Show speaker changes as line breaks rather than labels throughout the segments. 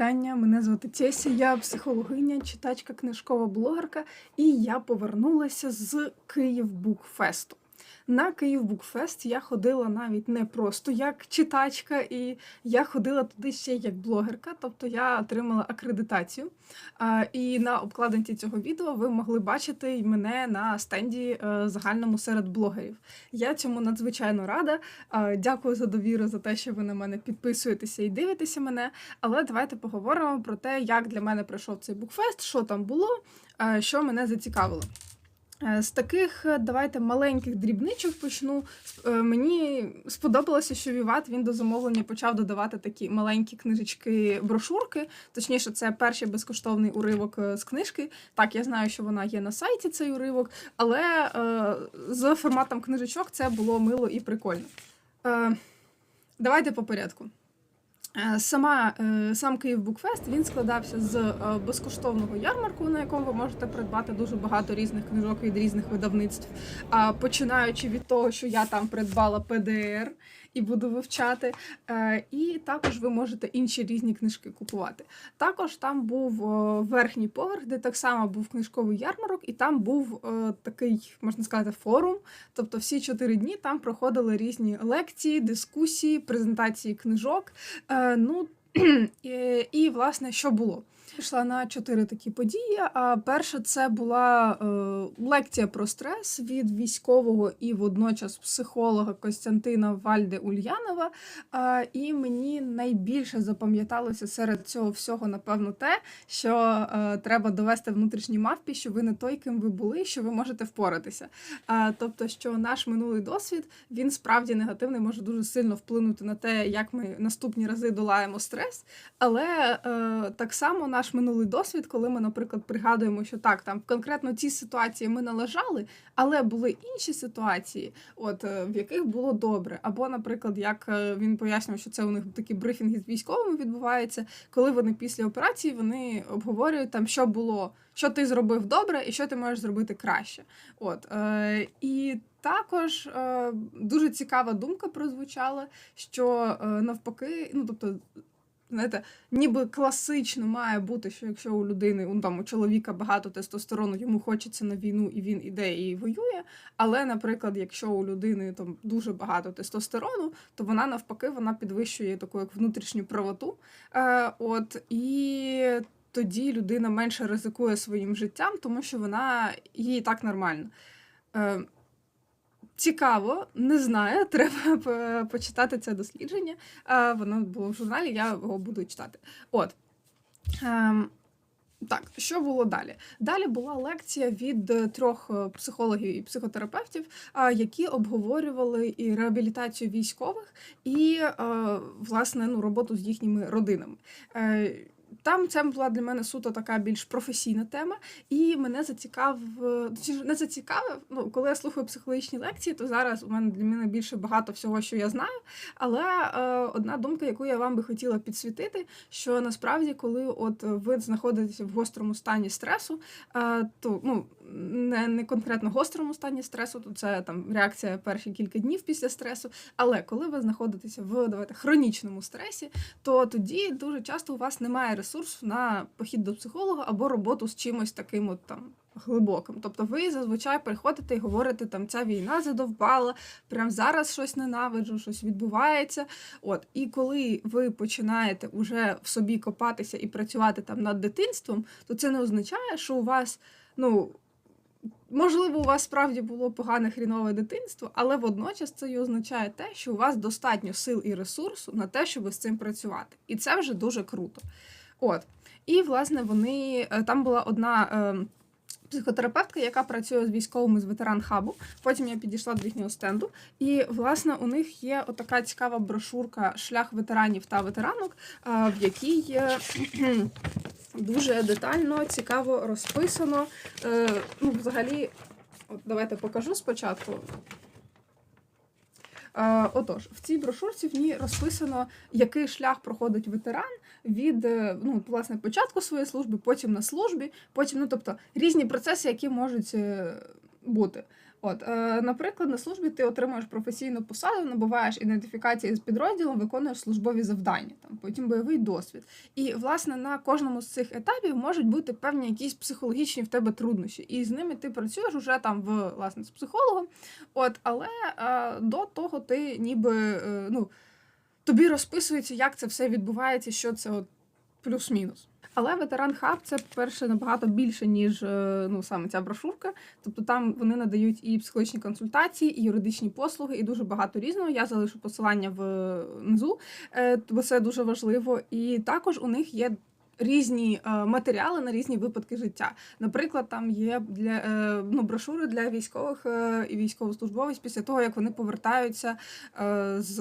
Вітання, мене звати Тєся, я психологиня, читачка, книжкова блогерка, і я повернулася з Київ Букфесту. На Київ Букфест я ходила навіть не просто як читачка, і я ходила туди ще як блогерка, тобто я отримала акредитацію. І на обкладинці цього відео ви могли бачити мене на стенді е, загальному серед блогерів. Я цьому надзвичайно рада. Дякую за довіру, за те, що ви на мене підписуєтеся і дивитеся мене. Але давайте поговоримо про те, як для мене пройшов цей букфест, що там було, е, що мене зацікавило. Е, З таких е, давайте маленьких дрібничок почну. Е, Мені сподобалося, що Віват він до замовлення почав додавати такі маленькі книжечки, брошурки. Точніше, це перший безкоштовний уривок з книжки. Так, я знаю, що вона є на сайті, цей уривок, але е, з форматом книжечок це було мило і прикольно. Е, давайте по порядку. Е, Сама е, сам Київ Букфест він складався з е, безкоштовного ярмарку, на якому ви можете придбати дуже багато різних книжок від різних видавництв. Починаючи від того, що я там придбала ПДР і буду вивчати, е, і також ви можете інші різні книжки купувати. Також там був е, верхній поверх, де так само був книжковий ярмарок, і там був е, такий, можна сказати, форум. Тобто всі чотири дні там проходили різні лекції, дискусії, презентації книжок. Ну і, і власне, що було? Пішла на чотири такі події. А перша це була е, лекція про стрес від військового і водночас психолога Костянтина Вальде Ульянова. Е, і мені найбільше запам'яталося серед цього всього, напевно, те, що е, треба довести внутрішній мавпі, що ви не той, ким ви були, що ви можете впоратися. Е, тобто, що наш минулий досвід він справді негативний, може дуже сильно вплинути на те, як ми наступні рази долаємо стрес. Але е, так само наш минулий досвід, коли ми, наприклад, пригадуємо, що так, там конкретно ці ситуації ми належали, але були інші ситуації, от е, в яких було добре. Або, наприклад, як е, він пояснював, що це у них такі брифінги з військовими відбуваються, коли вони після операції вони обговорюють там, що було, що ти зробив добре, і що ти можеш зробити краще. От е, і також е, дуже цікава думка прозвучала, що е, навпаки, ну тобто. Знаєте, ніби класично має бути, що якщо у людини, ну, там, у чоловіка багато тестостерону, йому хочеться на війну і він іде і воює. Але, наприклад, якщо у людини там дуже багато тестостерону, то вона навпаки вона підвищує таку як внутрішню правоту. Е, от і тоді людина менше ризикує своїм життям, тому що вона їй так нормально. Е, Цікаво, не знаю. Треба почитати це дослідження. Е, Воно було в журналі, я його буду читати. От. Ем, так, що було далі? Далі була лекція від е, трьох е, психологів і психотерапевтів, які обговорювали і реабілітацію військових, і е, власне ну, роботу з їхніми родинами. Там це була для мене суто така більш професійна тема, і мене зацікавив, не зацікавив. Ну, коли я слухаю психологічні лекції, то зараз у мене для мене більше багато всього, що я знаю. Але е, одна думка, яку я вам би хотіла підсвітити, що насправді, коли от ви знаходитеся в гострому стані стресу, е, то ну не, не конкретно гострому стані стресу, то це там реакція перші кілька днів після стресу. Але коли ви знаходитеся в давайте хронічному стресі, то тоді дуже часто у вас немає ресурсу на похід до психолога або роботу з чимось таким от там. Глибоким, тобто ви зазвичай приходите і говорите, там ця війна задовбала, прям зараз щось ненавиджу, щось відбувається. От і коли ви починаєте уже в собі копатися і працювати там над дитинством, то це не означає, що у вас ну Можливо, у вас справді було погане хрінове дитинство, але водночас це і означає те, що у вас достатньо сил і ресурсу на те, щоб з цим працювати. І це вже дуже круто. От. І, власне, вони е, там була одна. е, Психотерапевтка, яка працює з військовими з ветеран хабу. Потім я підійшла до їхнього стенду, і власне у них є отака цікава брошурка Шлях ветеранів та ветеранок, в якій дуже детально, цікаво розписано. Е, Ну, взагалі, от давайте покажу спочатку. Е, Отож, в цій брошурці в ній розписано, який шлях проходить ветеран від е, ну, власне, початку своєї служби, потім на службі, потім, ну тобто різні процеси, які можуть е, бути. От, е, наприклад, на службі ти отримуєш професійну посаду, набуваєш ідентифікації з підрозділом, виконуєш службові завдання, там потім бойовий досвід. І власне на кожному з цих етапів можуть бути певні якісь психологічні в тебе труднощі, і з ними ти працюєш уже там в власне з психологом. От, але до того ти ніби ну тобі розписується, як це все відбувається, що це от плюс-мінус. Але ветеран хаб це, по-перше, набагато більше, ніж е, ну саме ця брошурка. Тобто там вони надають і психологічні консультації, і юридичні послуги, і дуже багато різного. Я залишу посилання внизу, е, бо це дуже важливо. І також у них є. Різні е, матеріали на різні випадки життя. Наприклад, там є для е, ну, брошури для військових е, і військовослужбовців після того, як вони повертаються е, з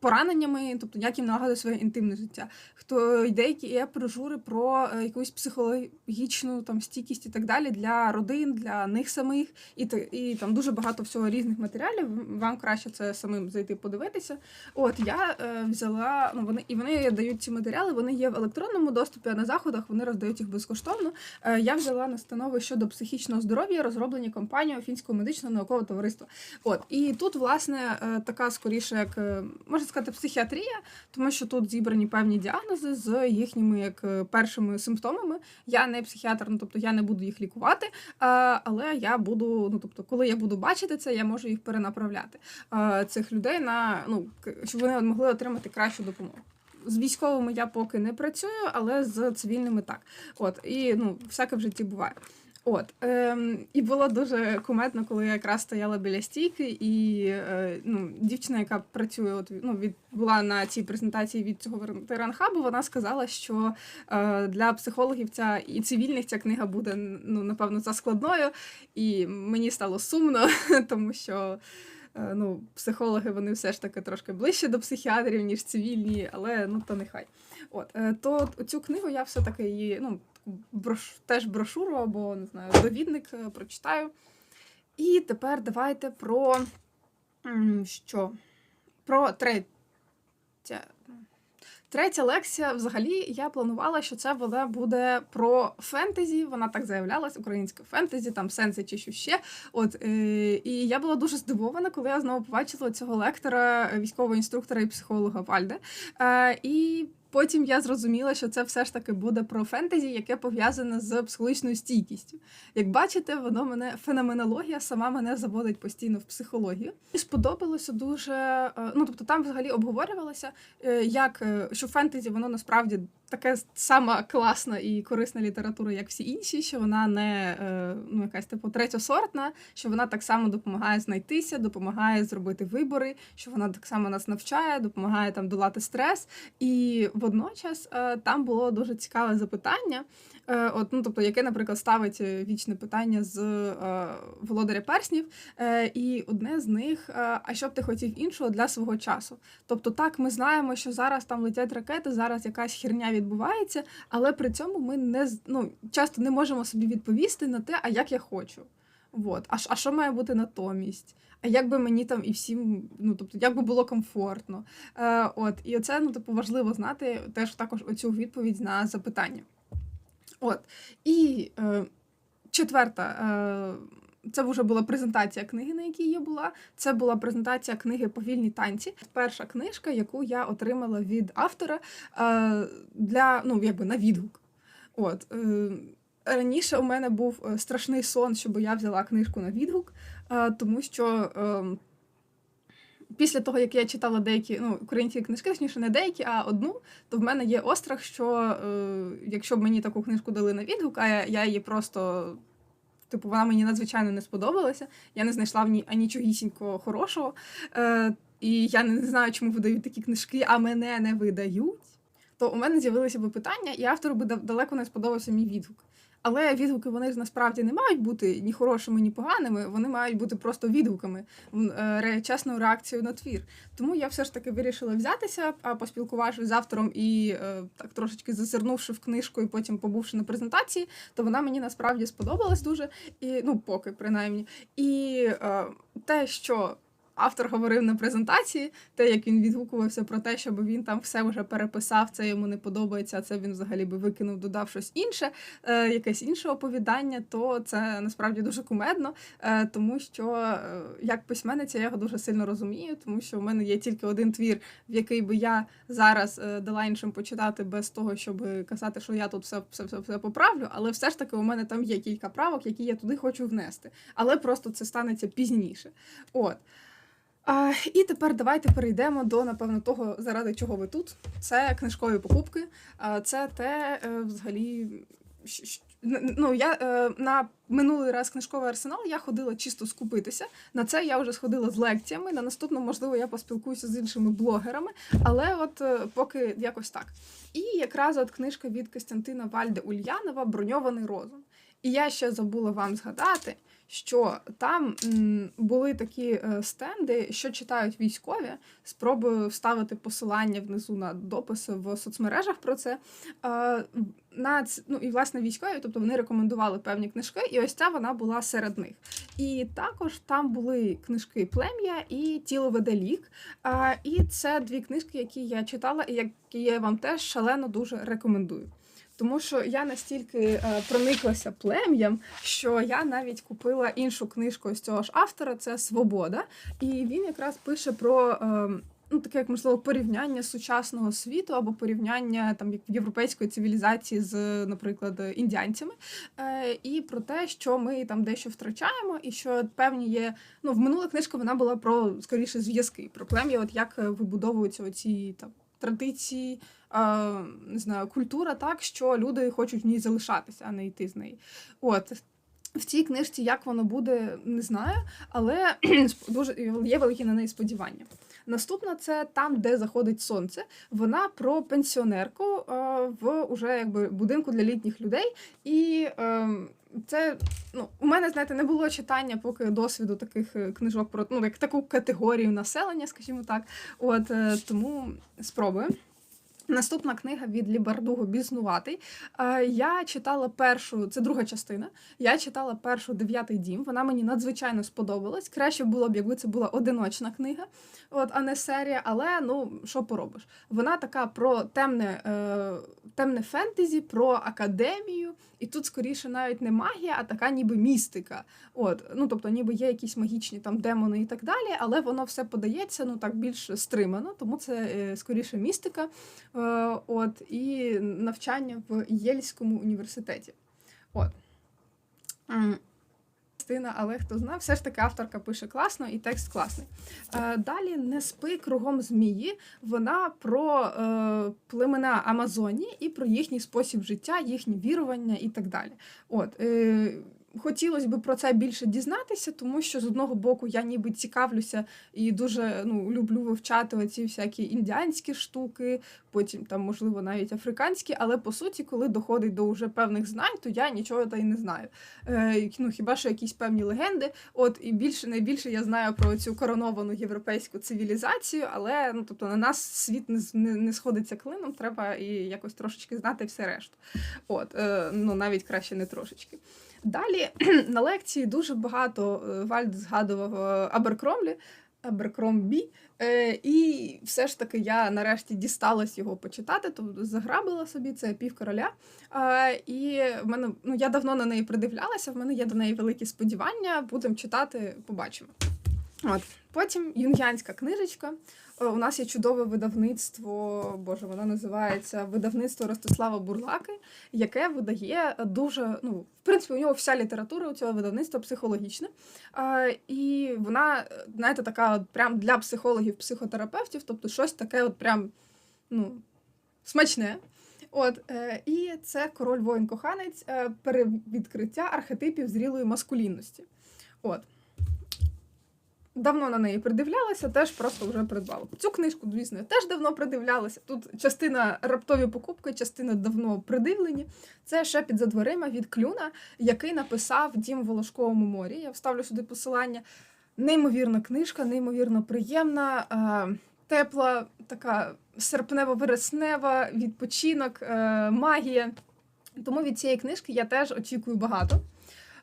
пораненнями, тобто як їм налагодити своє інтимне життя. Хто деякі є брошури про е, якусь психологічну там стійкість і так далі для родин, для них самих, і і там дуже багато всього різних матеріалів. Вам краще це самим зайти подивитися. От я е, взяла, ну вони і вони дають ці матеріали. Вони є в електронному доступі, а на заходах вони роздають їх безкоштовно. Е, я взяла настанови щодо психічного здоров'я, розроблені компанією Фінського медичного наукового товариства. От і тут, власне, е, така скоріше, як е, можна сказати, психіатрія, тому що тут зібрані певні діагнози з їхніми як е, першими симптомами. Я не психіатр, ну тобто я не буду їх лікувати, але я буду, ну тобто, коли я буду бачити це, я можу їх перенаправляти цих людей на ну щоб вони могли отримати кращу допомогу. З військовими я поки не працюю, але з цивільними так. От і ну всяке в житті буває. От ем, і було дуже кумедно, коли я якраз стояла біля стійки, і е, ну, дівчина, яка працює, от ну від була на цій презентації від цього ветеранхабу, вона сказала, що е, для психологів ця і цивільних ця книга буде ну напевно за складною, і мені стало сумно, тому що. Е, ну, психологи вони все ж таки трошки ближче до психіатрів, ніж цивільні, але ну то нехай. От е, то цю книгу я все таки її ну брош... теж брошуру або не знаю, довідник е, прочитаю. І тепер давайте про що? Про третє. Третя лекція, взагалі, я планувала, що це вона буде про фентезі. Вона так заявлялась, українське фентезі, там сенси чи що ще. От е, і я була дуже здивована, коли я знову побачила цього лектора, військового інструктора і психолога Вальде. І Потім я зрозуміла, що це все ж таки буде про фентезі, яке пов'язане з психологічною стійкістю. Як бачите, воно мене феноменологія сама мене заводить постійно в психологію. І сподобалося дуже. Е, ну тобто, там взагалі обговорювалося, е, як е, що фентезі воно насправді таке сама класна і корисна література, як всі інші, що вона не ну якась типу третьосортна, що вона так само допомагає знайтися, допомагає зробити вибори, що вона так само нас навчає, допомагає там долати стрес і водночас е, там було дуже цікаве запитання. Е, от, ну, тобто, яке, наприклад, ставить е, вічне питання з е, володаря перснів, і одне з них: а що б ти хотів іншого для свого часу? Тобто, так, ми знаємо, що зараз там летять ракети, зараз якась херня відбувається, але при цьому ми не ну, часто не можемо собі відповісти на те, а як я хочу. Вот. А а що має бути натомість? А як би мені там і всім, ну тобто, як би було комфортно? Е, От, і оце ну, типу, важливо знати теж також оцю відповідь на запитання. От. І е, четверта. Е, це вже була презентація книги, на якій я була. Це була презентація книги Повільні танці. Перша книжка, яку я отримала від автора е, для ну якби на відгук. От е, Раніше у мене був е, страшний сон, щоб я взяла книжку на відгук, тому що ем, після того, як я читала деякі ну, українські книжки, точніше не деякі, а одну, то в мене є острах, що е, якщо б мені таку книжку дали на відгук, а я її просто. Типу, вона мені надзвичайно не сподобалася. Я не знайшла в ній анічогісінького хорошого. Е, І я не знаю, чому видають такі книжки, а мене не видають. То у мене з'явилися б питання, і автору би далеко не сподобався мій відгук. Але відгуки вони ж насправді не мають бути ні хорошими, ні поганими. Вони мають бути просто відгуками, е, чесною реакцією на твір. Тому я все ж таки вирішила взятися, а поспілкувавшись з автором і е, так трошечки зазирнувши в книжку, і потім побувши на презентації, то вона мені насправді сподобалась дуже. І ну, поки принаймні. І е, те, що автор говорив на презентації, те, як він відгукувався про те, щоб він там все вже переписав, це йому не подобається, а це він взагалі би викинув, додав щось інше, е, якесь інше оповідання, то це насправді дуже кумедно, е, тому що е, як письменниця я його дуже сильно розумію, тому що в мене є тільки один твір, в який би я зараз дала іншим почитати без того, щоб казати, що я тут все, все, все, все поправлю, але все ж таки у мене там є кілька правок, які я туди хочу внести. Але просто це станеться пізніше. От. А, і тепер давайте перейдемо до, напевно, того, заради чого ви тут. Це книжкові покупки. А, це те, е, взагалі. щ- щ- н- Ну, я е, на минулий раз книжковий арсенал я ходила чисто скупитися. На це я вже сходила з лекціями. На наступному, можливо, я поспілкуюся з іншими блогерами, але от е, поки якось так. І якраз от книжка від Костянтина Вальде Ульянова Броньований розум. І я ще забула вам згадати, що там були такі е, стенди, що читають військові. Спробую вставити посилання внизу на дописи в соцмережах про це. Е, на ну і власне військові, тобто вони рекомендували певні книжки, і ось ця вона була серед них. І також там були книжки Плем'я і Тіло веде лік. І це дві книжки, які я читала, і які я вам теж шалено дуже рекомендую. Тому що я настільки е, прониклася плем'ям, що я навіть купила іншу книжку з цього ж автора, це Свобода. І він якраз пише про. Е, Ну, таке, як можливо, порівняння сучасного світу або порівняння там як європейської цивілізації з, наприклад, індіанцями, е, і про те, що ми там дещо втрачаємо, і що певні є. Ну, в минула книжка вона була про скоріше зв'язки, про плем'я, от як е, вибудовуються оці там традиції, не знаю, культура, так що люди хочуть в ній залишатися, а не йти з неї. От. В цій книжці як воно буде, не знаю, але дуже є великі на неї сподівання. Наступна це там, де заходить сонце. Вона про пенсіонерку в уже якби будинку для літніх людей. І е, це ну, у мене, знаєте, не було читання поки досвіду таких е, книжок про ну, як таку категорію населення, скажімо так. От е, тому спробую. Наступна книга від Лібардуго Бізнуватий. Е, Я читала першу, це друга частина. Я читала першу дев'ятий дім. Вона мені надзвичайно сподобалась. Краще було б, якби це була одиночна книга, от, а не серія. Але ну що поробиш? Вона така про темне, е, темне фентезі, про академію. І тут скоріше навіть не магія, а така ніби містика. От, ну тобто, ніби є якісь магічні там демони і так далі, але воно все подається ну так більш стримано, тому це е, скоріше містика. Е, от, і навчання в Єльському університеті. От. Але хто знає, все ж таки авторка пише класно і текст класний. Е, далі не спи кругом змії. Вона про е, племена Амазонії і про їхній спосіб життя, їхні вірування і так далі. От, е, Хотілося б про це більше дізнатися, тому що з одного боку я ніби цікавлюся і дуже ну, люблю вивчати оці всякі індіанські штуки, потім там, можливо, навіть африканські, але по суті, коли доходить до вже певних знань, то я нічого та й не знаю. Е, ну, хіба що якісь певні легенди. От і більше найбільше я знаю про цю короновану європейську цивілізацію, але ну, тобто на нас світ не, не, не сходиться клином, треба і якось трошечки знати все решту. От, е, ну навіть краще не трошечки. Далі на лекції дуже багато е, Вальд згадував е, Аберкромлі, Аберкромбі, е, і все ж таки я нарешті дісталась його почитати, тобто заграбила собі це півкороля. Е, І в мене ну я давно на неї придивлялася, в мене є до неї великі сподівання. Будемо читати, побачимо. От потім юнгіанська книжечка. Е, У нас є чудове видавництво, боже, воно називається видавництво Ростислава Бурлаки, яке видає дуже, ну, в принципі, у нього вся література у цього видавництва психологічна. Е, і вона, знаєте, така от прям для психологів, психотерапевтів, тобто щось таке, от прям ну, смачне. От, е, і це король воїн коханець, е, перевідкриття архетипів зрілої маскулінності. От. Давно на неї придивлялася, теж просто вже придбала. Цю книжку, звісно, я теж давно придивлялася. Тут частина раптові покупки, частина давно придивлені. Це ще під за дверима від Клюна, який написав Дім в Волошковому морі. Я вставлю сюди посилання. Неймовірна книжка, неймовірно приємна, е, тепла, така серпнево-вереснева, відпочинок, е, магія. Тому від цієї книжки я теж очікую багато.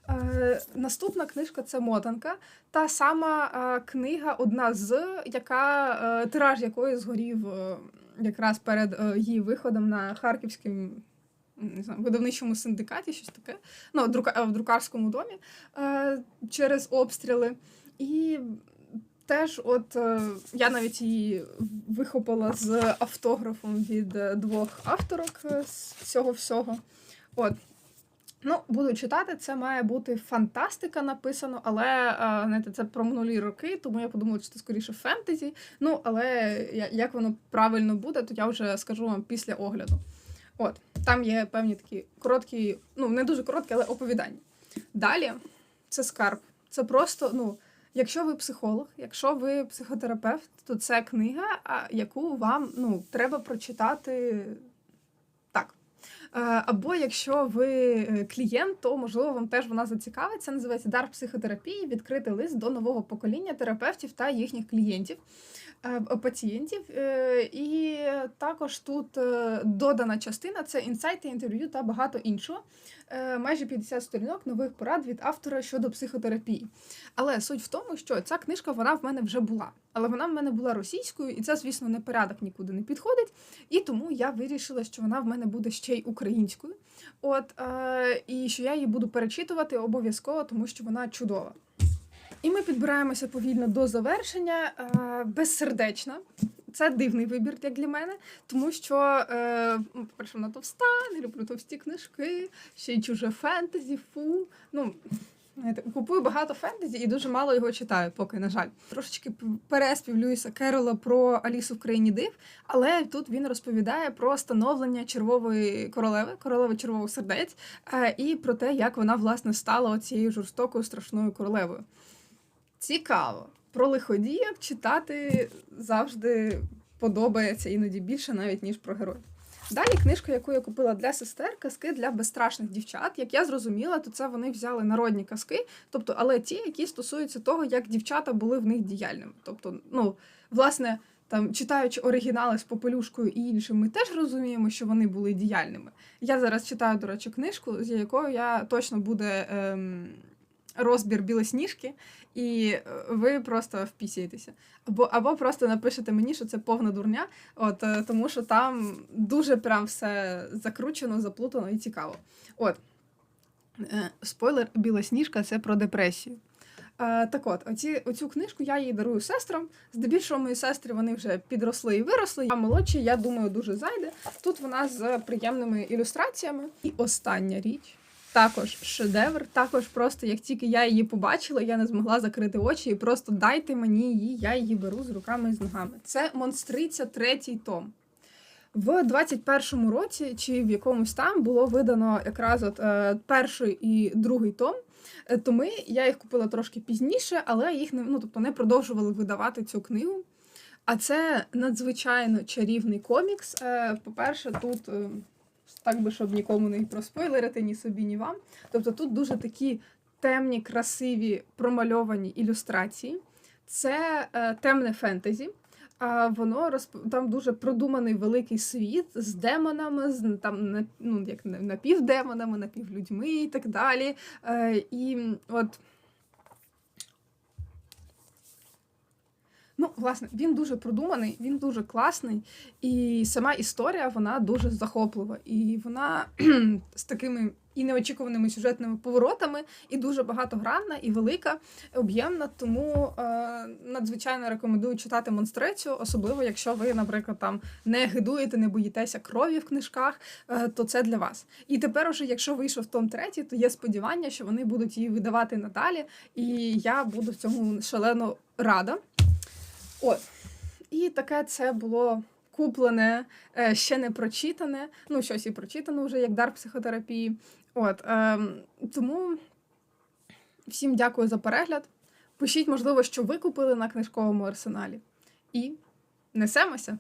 Е, наступна книжка це Мотанка. Та сама е, книга, одна з, яка е, тираж якої згорів е, якраз перед е, її виходом на харківському видавничому синдикаті, щось таке. Ну, друка, е, в друкарському домі е, через обстріли. І теж, от е, я навіть її вихопила з автографом від е, двох авторок з цього всього. От. Ну, буду читати, це має бути фантастика написано, але е, знаєте, це про минулі роки, тому я подумала, що це скоріше фентезі. Ну, але як воно правильно буде, то я вже скажу вам після огляду. От, там є певні такі короткі, ну не дуже короткі, але оповідання. Далі це скарб. Це просто, ну, якщо ви психолог, якщо ви психотерапевт, то це книга, яку вам ну, треба прочитати Або якщо ви е, клієнт, то можливо вам теж вона зацікавиться. Називається дар психотерапії, відкритий лист до нового покоління терапевтів та їхніх клієнтів, е, пацієнтів. Е, І також тут е, додана частина це інсайти, інтерв'ю та багато іншого. Е, Майже 50 сторінок нових порад від автора щодо психотерапії. Але суть в тому, що ця книжка вона в мене вже була, але вона в мене була російською, і це, звісно, не порядок нікуди не підходить. І тому я вирішила, що вона в мене буде ще й українською. От е, і що я її буду перечитувати обов'язково, тому що вона чудова. І ми підбираємося повільно до завершення. Е, безсердечна. Це дивний вибір, як для мене, тому що, е, ну, по-перше, вона товста, не люблю товсті книжки, ще й чуже фентезі, фу. Ну, купую багато фентезі і дуже мало його читаю, поки, на жаль. Трошечки переспів Льюіса Керола про Алісу в країні див, але тут він розповідає про становлення червової королеви, королеви червових сердець, е, і про те, як вона власне стала оцією жорстокою страшною королевою. Цікаво. Про лиходіїв читати завжди подобається іноді більше, навіть ніж про героїв. Далі книжка, яку я купила для сестер, казки для безстрашних дівчат. Як я зрозуміла, то це вони взяли народні казки, тобто, але ті, які стосуються того, як дівчата були в них діяльними. Тобто, ну, власне, там, читаючи оригінали з попелюшкою і іншим, ми теж розуміємо, що вони були діяльними. Я зараз читаю, до речі, книжку, з якою я точно буде ем, розбір білосніжки, і е, ви просто впісяєтеся. Або, або просто напишете мені, що це повна дурня, от, е, тому що там дуже прям все закручено, заплутано і цікаво. От. Е, Спойлер, білосніжка це про депресію. Так от, оці, оцю книжку я їй дарую сестрам. Здебільшого мої сестри вони вже підросли і виросли. А молодші, я думаю, дуже зайде. Тут вона з приємними ілюстраціями. І остання річ. Також шедевр, також просто як тільки я її побачила, я не змогла закрити очі і просто дайте мені її, я її беру з руками і з ногами. Це монстриця третій том. В 21-му році чи в якомусь там було видано якраз от е, перший і другий том. Е, Томи я їх купила трошки пізніше, але їх не ну, тобто не продовжували видавати цю книгу. А це надзвичайно чарівний комікс. Е, По-перше, тут е, так би, щоб нікому не проспойлерити, ні собі, ні вам. Тобто тут дуже такі темні, красиві промальовані ілюстрації. Це е, темне фентезі. А воно розп... там дуже продуманий великий світ з демонами, з там ну, як на- напівдемонами, напівлюдьми і так далі. Е, і от. Ну, власне, він дуже продуманий, він дуже класний, і сама історія вона дуже захоплива. І вона з такими і неочікуваними сюжетними поворотами, і дуже багатогранна, і велика, об'ємна. Тому е, надзвичайно рекомендую читати монстрецю, особливо якщо ви, наприклад, там не гидуєте, не боїтеся крові в книжках, е, то це для вас. І тепер, уже, якщо вийшов том третій, то є сподівання, що вони будуть її видавати надалі, і я буду в цьому шалено рада. От. І таке це було куплене, е, ще не прочитане. Ну, щось і прочитано вже як дар психотерапії. От, ем, тому всім дякую за перегляд. Пишіть, можливо, що ви купили на книжковому арсеналі. І несемося!